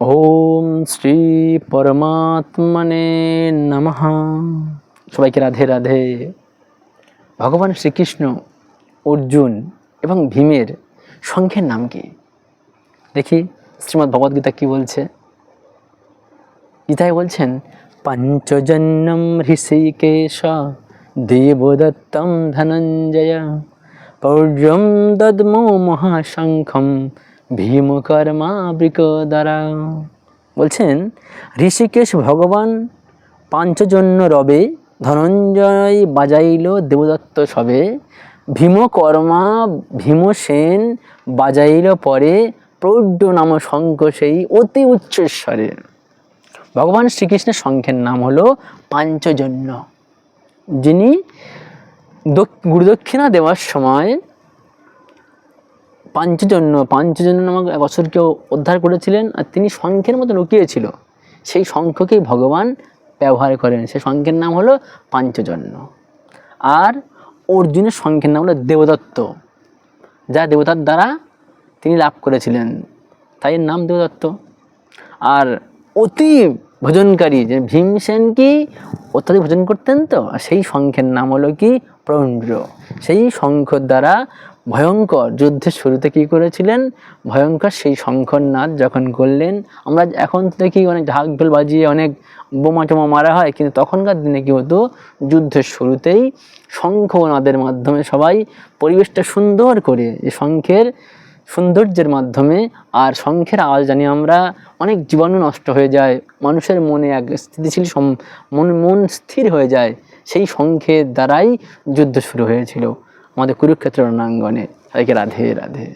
ওম শ্রী পরমাত্মনে নমঃ। সবাইকে রাধে রাধে। ভগবান শ্রীকৃষ্ণ, অর্জুন এবং ভীমের সংখ্যের নাম কি? দেখি শ্রীমদ্ ভগবদ্গীতা কি বলছে। গীতায় বলছেন, পঞ্চজন্যম ঋষিকেশ দেবদত্তম ধনঞ্জয়, পৌর্যম দদ্মো মহাশঙ্খম ভীমকর্মা বৃকদ্বারা বলছেন, ঋষিকেশ ভগবান পাঞ্চজন্য রবে ধনঞ্জয় বাজাইল দেবদত্ত সবে। ভীমকর্মা ভীমসেন বাজাইল পরে প্রৌঢ় নাম শঙ্খ সেই অতি উচ্চস্বরে। ভগবান শ্রীকৃষ্ণের শঙ্খের নাম হলো পাঞ্চজন্য। যিনি দক- গুরুদক্ষিণা দেওয়ার সময় পাঞ্চজন্য পাঞ্চজন্য নামক এক অসুরকে উদ্ধার করেছিলেন আর তিনি শঙ্খের মতো লুকিয়েছিল সেই শঙ্খকেই ভগবান ব্যবহার করেন। সেই শঙ্খের নাম হলো পাঞ্চজন্য আর অর্জুনের শঙ্খের নাম হলো দেবদত্ত। যা দেবতার দ্বারা তিনি লাভ করেছিলেন। তাই এর নাম দেবদত্ত। আর অতি ভোজনকারী যে ভীমসেন কি? অত্যাধিক ভোজন করতেন তো? আর সেই শঙ্খের নাম হলো কি? প্রৌঢ় সেই শঙ্খর দ্বারা ভয়ঙ্কর যুদ্ধের শুরুতে কী করেছিলেন? ভয়ঙ্কর সেই শঙ্খর নাদ যখন করলেন, আমরা এখন দেখি অনেক ঢাক ঢোল বাজিয়ে অনেক বোমা টোমা মারা হয়, কিন্তু তখনকার দিনে কী হতো? যুদ্ধের শুরুতেই শঙ্খ নাদের মাধ্যমে সবাই পরিবেশটা সুন্দর করে, এই শঙ্খের সৌন্দর্যের মাধ্যমে আর শঙ্খের আওয়াজ জানি আমরা অনেক জীবাণু নষ্ট হয়ে যায়, মানুষের মনে এক স্থিতিশীল মন মন স্থির হয়ে যায়। সেই শঙ্খের দ্বারাই যুদ্ধ শুরু হয়েছিল। আমাদের কুরুক্ষেত্র রণাঙ্গনে। তাদেরকে রাধে। রাধে।